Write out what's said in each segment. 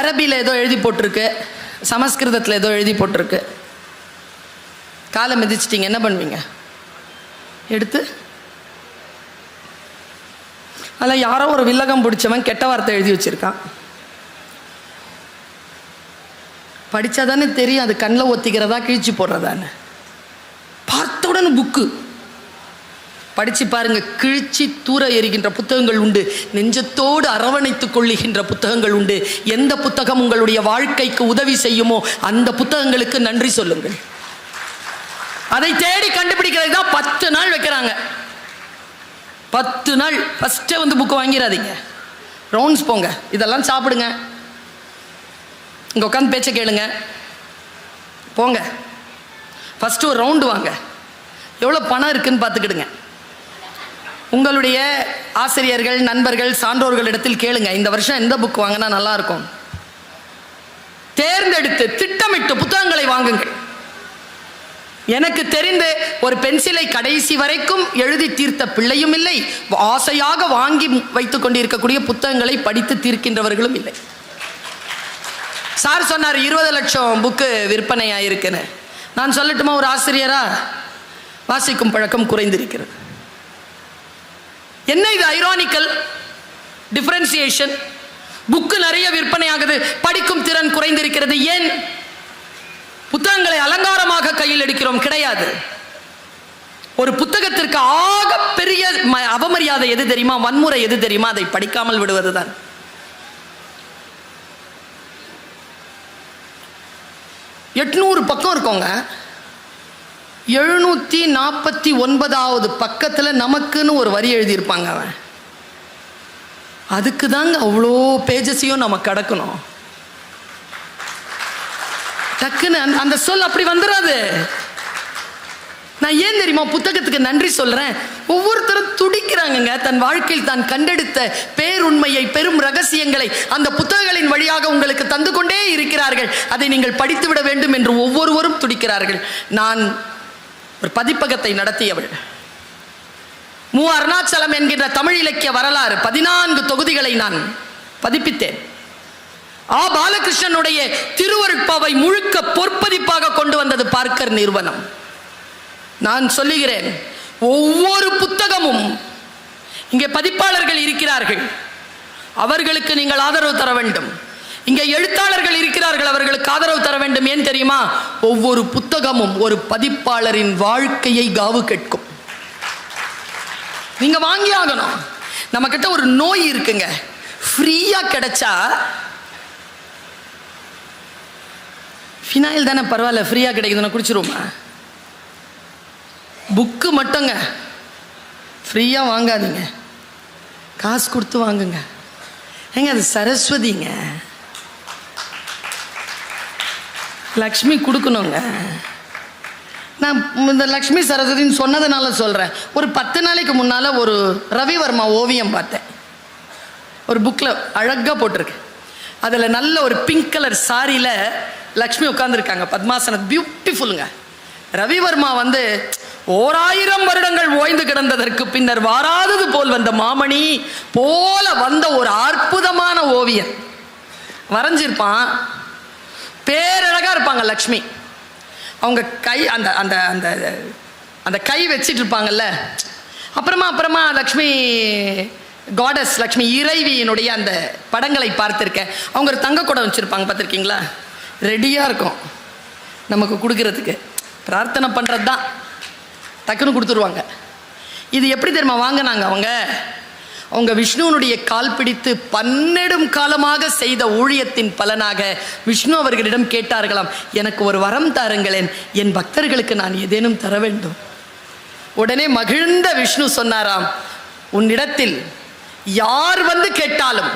அரபியில் ஏதோ எழுதி போட்டிருக்கு சமஸ்கிருதத்தில் ஏதோ எழுதி போட்டிருக்கு. காலை மிதிச்சிட்டிங்க என்ன பண்ணுவீங்க? எடுத்து. அதில் யாரோ ஒரு வில்லகம் பிடிச்சவன் கெட்ட வார்த்தை எழுதி வச்சுருக்கான். படித்தா தானே தெரியும் அது கண்ணில் ஒத்திக்கிறதா கிழிச்சு போடுறதான்னு. பார்த்த உடனே புக்கு படித்து பாருங்கள் கிழிச்சி தூர எறிகின்ற புத்தகங்கள் உண்டு. நெஞ்சத்தோடு அரவணைத்து கொள்ளுகின்ற புத்தகங்கள் உண்டு. எந்த புத்தகம் உங்களுடைய வாழ்க்கைக்கு உதவி செய்யுமோ அந்த புத்தகங்களுக்கு நன்றி சொல்லுங்கள். அதை தேடி கண்டுபிடிக்கிறது தான் பத்து நாள் வைக்கிறாங்க. பத்து நாள் ஃபஸ்ட்டே வந்து புக்கு வாங்கிடாதீங்க ரவுண்ட்ஸ் போங்க. இதெல்லாம் சாப்பிடுங்க. இங்கே உட்காந்து பேச்சை கேளுங்க. போங்க. ஃபஸ்ட்டு ஒரு ரவுண்டு வாங்க. எவ்வளோ பணம் இருக்குதுன்னு பார்த்துக்கிடுங்க. உங்களுடைய ஆசிரியர்கள் நண்பர்கள் சான்றோர்களிடத்தில் கேளுங்க. இந்த வருஷம் எந்த புக் வாங்கினா நல்லா இருக்கும் தேர்ந்தெடுத்து திட்டமிட்டு புத்தகங்களை வாங்குங்கள். எனக்கு தெரிந்து ஒரு பென்சிலை கடைசி வரைக்கும் எழுதி தீர்த்த பிள்ளையும் இல்லை. ஆசையாக வாங்கி வைத்துக் கொண்டிருக்கக்கூடிய புத்தகங்களை படித்து தீர்க்கின்றவர்களும் இல்லை. சார் சொன்னார் இருபது லட்சம் புக்கு விற்பனை ஆயிருக்குன்னு நான் சொல்லட்டுமா ஒரு ஆசிரியரா? வாசிக்கும் பழக்கம் குறைந்திருக்கிறது. என்ன இது ஐரானிக்கல் டிஃபரன்சியேஷன் புக்கு நிறைய விற்பனை ஆகுது படிக்கும் திறன் குறைந்திருக்கிறது. ஏன்? புத்தகங்களை அலங்காரமாக கையில் எடுக்கிறோம். கிடையாது. ஒரு புத்தகத்திற்கு ஆக பெரிய அவமரியாதை எது தெரியுமா? வன்முறை எது தெரியுமா? அதை படிக்காமல் விடுவதுதான். எட்நூறு பக்கம் இருக்கோங்க. எழுநூற்றி நாற்பத்தி ஒன்பதாவது பக்கத்தில் நமக்குன்னு ஒரு வரி எழுதியிருப்பாங்க அவன். அதுக்கு தாங்க அவ்வளோ பேஜஸையும் நம்ம கடக்கணும். டக்குன்னு அந்த- அந்த சொல் அப்படி வந்துடாது நான் ஏன் தெரியுமா புத்தகத்துக்கு நன்றி சொல்கிறேன் ஒவ்வொருத்தரும் துடிக்கிறாங்கங்க. தன் வாழ்க்கையில் தான் கண்டெடுத்த பேருண்மையை பெரும் ரகசியங்களை அந்த புத்தகங்களின் வழியாக உங்களுக்கு தந்து கொண்டே இருக்கிறார்கள். அதை நீங்கள் படித்து விட வேண்டும் என்று ஒவ்வொருவரும் துடிக்கிறார்கள். நான் ஒரு பதிப்பகத்தை நடத்தியவள். மு அருணாச்சலம் என்கின்ற தமிழ் இலக்கிய வரலாறு பதினான்கு தொகுதிகளை நான் பதிப்பித்தேன். ஆ பாலகிருஷ்ணனுடைய திருவருட்பாவை முழுக்க பொற்பதிப்பாக கொண்டு வந்தது பார்க்கர் நிறுவனம். நான் சொல்லுகிறேன் ஒவ்வொரு புத்தகமும் இங்கே பதிப்பாளர்கள் இருக்கிறார்கள். அவர்களுக்கு நீங்கள் ஆதரவு தர வேண்டும். இங்கே எழுத்தாளர்கள் இருக்கிறார்கள் அவர்களுக்கு ஆதரவு தர வேண்டும். ஏன் தெரியுமா? ஒவ்வொரு புத்தகமும் ஒரு பதிப்பாளரின் வாழ்க்கையை காவு கேட்கும். நீங்க வாங்கி ஆகணும். நம்ம கிட்ட ஒரு நோய் இருக்குங்க. ஃப்ரீயா கிடைச்சா ஃபினாயில் தானே பரவாயில்ல ஃப்ரீயாக கிடைக்குதுன்னு குடிச்சிருவோமா? புக்கு மட்டுங்க. ஃப்ரீயாக வாங்காதீங்க. காசு கொடுத்து வாங்குங்க. ஏங்க அது சரஸ்வதிங்க. லக்ஷ்மி கொடுக்கணுங்க. நான் இந்த லக்ஷ்மி சரஸ்வதின்னு சொன்னதுனால சொல்கிறேன் ஒரு பத்து நாளைக்கு முன்னால் ஒரு ரவிவர்மா ஓவியம் பார்த்தேன். ஒரு புக்கில் அழகாக போட்டிருக்கு. அதில் நல்ல ஒரு பிங்க் கலர் சாரியில் லக்ஷ்மி உட்காந்துருக்காங்க பத்மாசனம் பியூட்டிஃபுல்லுங்க ரவிவர்மா வந்து ஓராயிரம் வருடங்கள் ஓய்ந்து கிடந்ததற்கு பின்னர் வாராதது போல் வந்த மாமணி போல வந்த ஒரு அற்புதமான ஓவியன். வரைஞ்சிருப்பான். பேரழகாக இருப்பாங்க லக்ஷ்மி. அவங்க கை அந்த அந்த அந்த அந்த கை வச்சிட்டு இருப்பாங்கல்ல. அப்புறமா அப்புறமா லக்ஷ்மி காடஸ் லக்ஷ்மி இறைவியினுடைய அந்த படங்களை பார்த்துருக்கேன். அவங்க ஒரு தங்க குடம் வச்சுருப்பாங்க பார்த்துருக்கீங்களா? ரெடியாக இருக்கும் நமக்கு கொடுக்கறதுக்கு. பிரார்த்தனை பண்ணுறது தான் டக்குன்னு கொடுத்துருவாங்க. இது எப்படி தெரியுமா? வாங்கினாங்க அவங்க. அவங்க விஷ்ணுவனுடைய கால் பிடித்து பன்னெடும் காலமாக செய்த ஊழியத்தின் பலனாக விஷ்ணு அவர்களிடம் கேட்டார்களாம். எனக்கு ஒரு வரம் தாருங்களேன். என் பக்தர்களுக்கு நான் ஏதேனும் தர வேண்டும். உடனே மகிழ்ந்த விஷ்ணு சொன்னாராம் உன்னிடத்தில் யார் வந்து கேட்டாலும்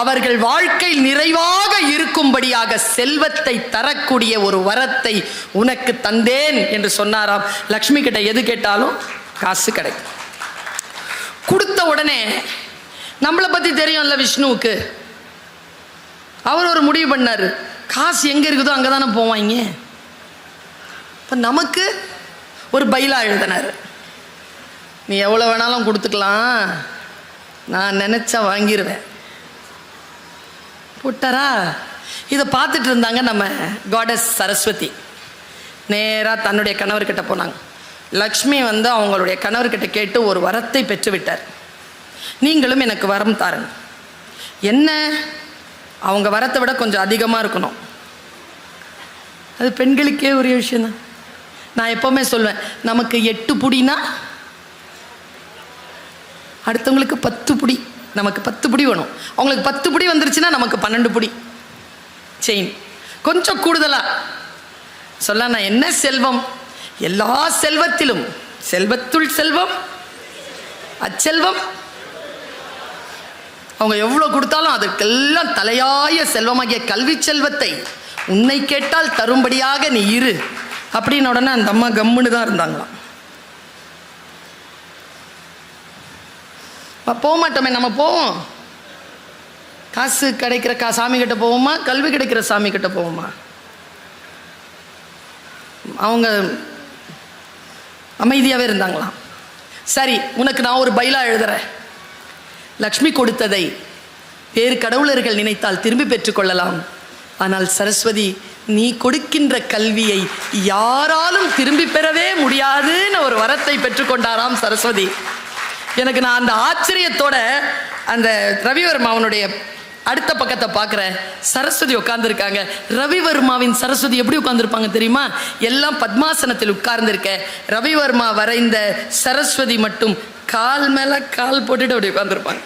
அவர்கள் வாழ்க்கை நிறைவாக இருக்கும்படியாக செல்வத்தை தரக்கூடிய ஒரு வரத்தை உனக்கு தந்தேன் என்று சொன்னாராம். லக்ஷ்மி கிட்ட எது கேட்டாலும் காசு கிடைக்கும். கொடுத்த உடனே நம்மளை பற்றி தெரியும்ல விஷ்ணுவுக்கு. அவர் ஒரு முடிவு பண்ணார். காசு எங்கே இருக்குதோ அங்கே தானே போவாங்க. இப்போ நமக்கு ஒரு பைலா எழுதினார். நீ எவ்வளோ வேணாலும் கொடுத்துக்கலாம். நான் நினச்சா வாங்கிடுவேன் போட்டாரா? இதை பார்த்துட்டு இருந்தாங்க நம்ம காடஸ் சரஸ்வதி. நேராக தன்னுடைய கணவர்கிட்ட போனாங்க. லக்ஷ்மி வந்து அவங்களுடைய கணவர்கிட்ட கேட்டு ஒரு வரத்தை பெற்றுவிட்டார். நீங்களும் எனக்கு வரம் தாருங்க என்ன? அவங்க வரத்தை விட கொஞ்சம் அதிகமாக இருக்கணும். அது பெண்களுக்கே ஒரு விஷயந்தான் நான் எப்போவுமே சொல்வேன் நமக்கு எட்டு புடினா அடுத்தவங்களுக்கு பத்து புடி. நமக்கு பத்து புடி வேணும். அவங்களுக்கு பத்து புடி வந்துருச்சுன்னா நமக்கு பன்னெண்டு புடி. செயின் கொஞ்சம் கூடுதலாக சொல்ல நான் என்ன செல்வம்? எல்லா செல்வத்திலும் செல்வத்துள் செல்வம் அச்செல்வம். அவங்க எவ்வளோ கொடுத்தாலும் அதற்கெல்லாம் தலையாய செல்வமாகிய கல்வி செல்வத்தை உன்னை கேட்டால் தரும்படியாக நீ இரு. அப்படின்னு உடனே அந்த அம்மா கம்முன்னு தான் இருந்தாங்களாம். போக மாட்டோமே நம்ம போவோம். காசு கிடைக்கிற கா சாமி கிட்ட போவோமா? கல்வி கிடைக்கிற சாமி கிட்ட போவோமா? அவங்க அமைதியாகவே இருந்தாங்களாம். சரி உனக்கு நான் ஒரு பைலா எழுதுறேன். லக்ஷ்மி கொடுத்ததை வேறு கடவுளர்கள் நினைத்தால் திரும்பி பெற்றுக்கொள்ளலாம் ஆனால் சரஸ்வதி நீ கொடுக்கின்ற கல்வியை யாராலும் திரும்பி பெறவே முடியாதுன்னு ஒரு வரத்தை பெற்றுக்கொண்டாராம் சரஸ்வதி. எனக்கு நான் அந்த ஆச்சரியத்தோட அந்த ரவிவர்மா அவனுடைய அடுத்த பக்கத்தை பார்க்குறேன். சரஸ்வதி உட்கார்ந்துருக்காங்க. ரவிவர்மாவின் சரஸ்வதி எப்படி உட்கார்ந்துருப்பாங்க தெரியுமா? எல்லாம் பத்மாசனத்தில் உட்கார்ந்துருக்க. ரவிவர்மா வரைந்த சரஸ்வதி மட்டும் கால் மேலே கால் போட்டுட்டு அப்படி உட்கார்ந்துருப்பாங்க.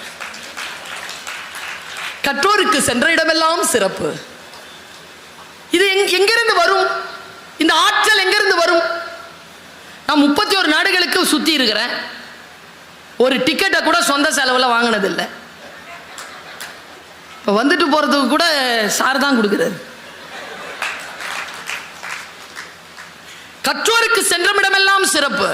கற்றோருக்கு சென்ற இடமெல்லாம் சிறப்பு. இது எங் எங்கிருந்து வரும்? இந்த ஆற்றல் எங்கிருந்து வரும்? நான் முப்பத்தி ஒரு நாடுகளுக்கு சுற்றி இருக்கிறேன். ஒரு டிக்கெட்டை கூட சொந்த செலவில் வாங்கினதில்லை. இப்போ வந்துட்டு போகிறதுக்கு கூட சார் தான் கொடுக்குறாரு. கற்றோருக்கு சென்றமிடமெல்லாம் சிறப்பு.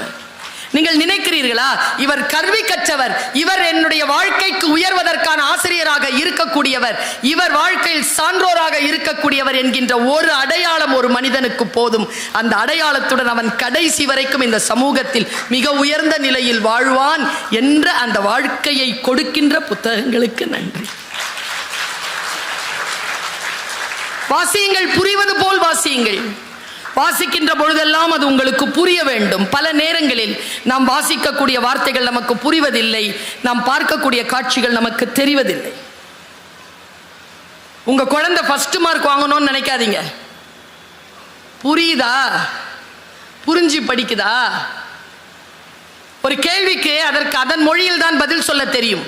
நீங்கள் நினைக்கிறீர்களா? இவர் கல்வி கற்றவர். இவர் என்னுடைய வாழ்க்கைக்கு உயர்வதற்கான ஆசிரியராக இருக்கக்கூடியவர். இவர் வாழ்க்கையில் சான்றோராக இருக்கக்கூடியவர் என்கின்ற ஒரு அடையாளம் ஒரு மனிதனுக்கு போதும். அந்த அடையாளத்துடன் அவன் கடைசி வரைக்கும் இந்த சமூகத்தில் மிக உயர்ந்த நிலையில் வாழ்வான் என்ற அந்த வாழ்க்கையை கொடுக்கின்ற புத்தகங்களுக்கு நன்றி. வாசியுங்கள் புரிவது போல் வாசியுங்கள். வாசிக்கின்ற பொழுதெல்லாம் அது உங்களுக்கு புரிய வேண்டும். பல நேரங்களில் நாம் வாசிக்கக்கூடிய வார்த்தைகள் நமக்கு புரிவதில்லை. நாம் பார்க்கக்கூடிய காட்சிகள் நமக்கு தெரிவதில்லை. உங்க குழந்தை ஃபர்ஸ்ட் மார்க் வாங்கணும்னு நினைக்காதீங்க. புரியுதா? புரிஞ்சு படிக்குதா? ஒரு கேள்விக்கு அதற்கு அதன் மொழியில் தான் பதில் சொல்ல தெரியும்.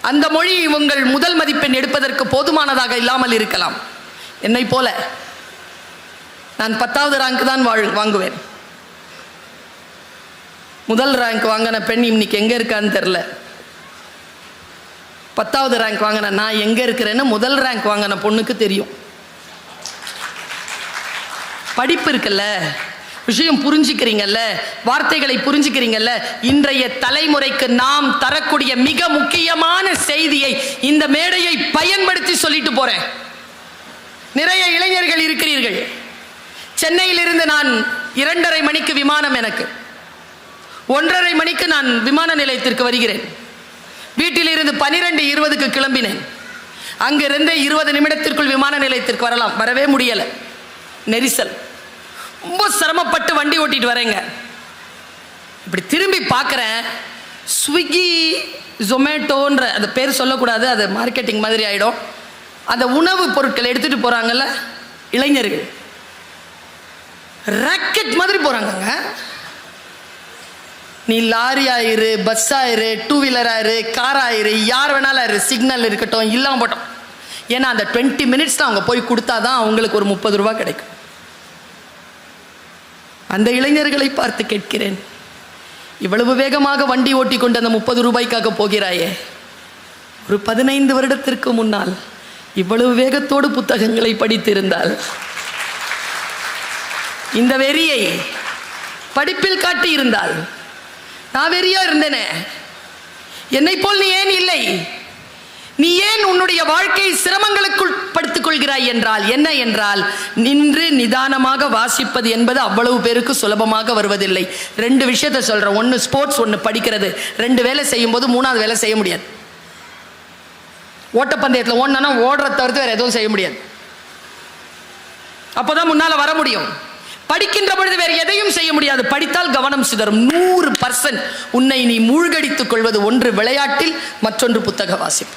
அந்த மொழி உங்கள் முதல் மதிப்பெண் எடுப்பதற்கு போதுமானதாக இல்லாமல் இருக்கலாம். என்னை போல நான் பத்தாவது ரேங்க் தான் வாழ் வாங்குவேன். முதல் ரேங்க் வாங்கின பெண் இன்னைக்கு எங்கே இருக்கான்னு தெரில பத்தாவது ரேங்க் வாங்கின நான் எங்கே இருக்கிறேன்னு முதல் ரேங்க் வாங்கின பொண்ணுக்கு தெரியும். படிப்பு இருக்குல்ல விஷயம் புரிஞ்சுக்கிறீங்கல்ல வார்த்தைகளை புரிஞ்சுக்கிறீங்கல்ல இன்றைய தலைமுறைக்கு நாம் தரக்கூடிய மிக முக்கியமான செய்தியை இந்த மேடையை பயன்படுத்தி சொல்லிட்டு போறேன். நிறைய இளைஞர்கள் இருக்கிறீர்கள். சென்னையிலிருந்து நான் இரண்டரை மணிக்கு விமானம் எனக்கு. ஒன்றரை மணிக்கு நான் விமான நிலையத்திற்கு வருகிறேன். வீட்டிலிருந்து பனிரெண்டு இருபதுக்கு கிளம்பினேன். அங்கிருந்தே இருபது நிமிடத்திற்குள் விமான நிலையத்திற்கு வரலாம். வரவே முடியலை. நெரிசல். ரொம்ப சிரமப்பட்டு வண்டி ஓட்டிட்டு வரேங்க. இப்படி திரும்பி பார்க்குறேன். ஸ்விக்கி ஜொமேட்டோன்ற அந்த பேர் சொல்லக்கூடாது அது மார்க்கெட்டிங் மாதிரி ஆகிடும் அந்த உணவு பொருட்களை எடுத்துகிட்டு போகிறாங்கல்ல இளைஞர்கள். ராக்கெட் மாதிரி போகிறாங்கங்க நீ லாரி ஆயிரு பஸ் ஆயிரு டூ வீலர் ஆயிரு கார் ஆயிரு யார் வேணாலும் ஆயிரு சிக்னல் இருக்கட்டும் இல்லாமல் போட்டோம். ஏன்னா அந்த டுவெண்ட்டி மினிட்ஸ் தான் அவங்க போய் கொடுத்தா தான் அவங்களுக்கு ஒரு முப்பது ரூபா கிடைக்கும். அந்த இளைஞர்களை பார்த்து கேட்கிறேன். இவ்வளவு வேகமாக வண்டி ஓட்டி கொண்டு அந்த முப்பது ரூபாய்க்காக போகிறாயே? ஒரு பதினைந்து வருடத்திற்கு முன்னால் இவ்வளவு வேகத்தோடு புத்தகங்களை படித்திருந்தால். இந்த வெறியை படிப்பில் காட்டி இருந்தால் நான் வெறியா இருந்தேனே? என்னை போல் நீ ஏன் இல்லை? நீ ஏன் உன்னுடைய வாழ்க்கையை சிரமங்களுக்குள் படுத்துக் கொள்கிறாய் என்றால் என்ன என்றால் நின்று நிதானமாக வாசிப்பது என்பது அவ்வளவு பேருக்கு சுலபமாக வருவதில்லை. ரெண்டு விஷயத்த சொல்றேன். ஒன்று ஸ்போர்ட்ஸ் ஒன்று படிக்கிறது. ரெண்டு வேலை செய்யும் போது மூணாவது வேலை செய்ய முடியாது. ஓட்டப்பந்தயத்தில் ஓடனா ஓடுற தவிர்த்து வேற எதுவும் செய்ய முடியாது. அப்போதான் முன்னால் வர முடியும். படிக்கின்ற பொழுது வேறு எதையும் செய்ய முடியாது. படித்தால் கவனம் சிதறும். நூறு பர்சன்ட் உன்னை நீ மூழ்கடித்துக் கொள்வது ஒன்று விளையாட்டில் மற்றொன்று புத்தக வாசிப்பு.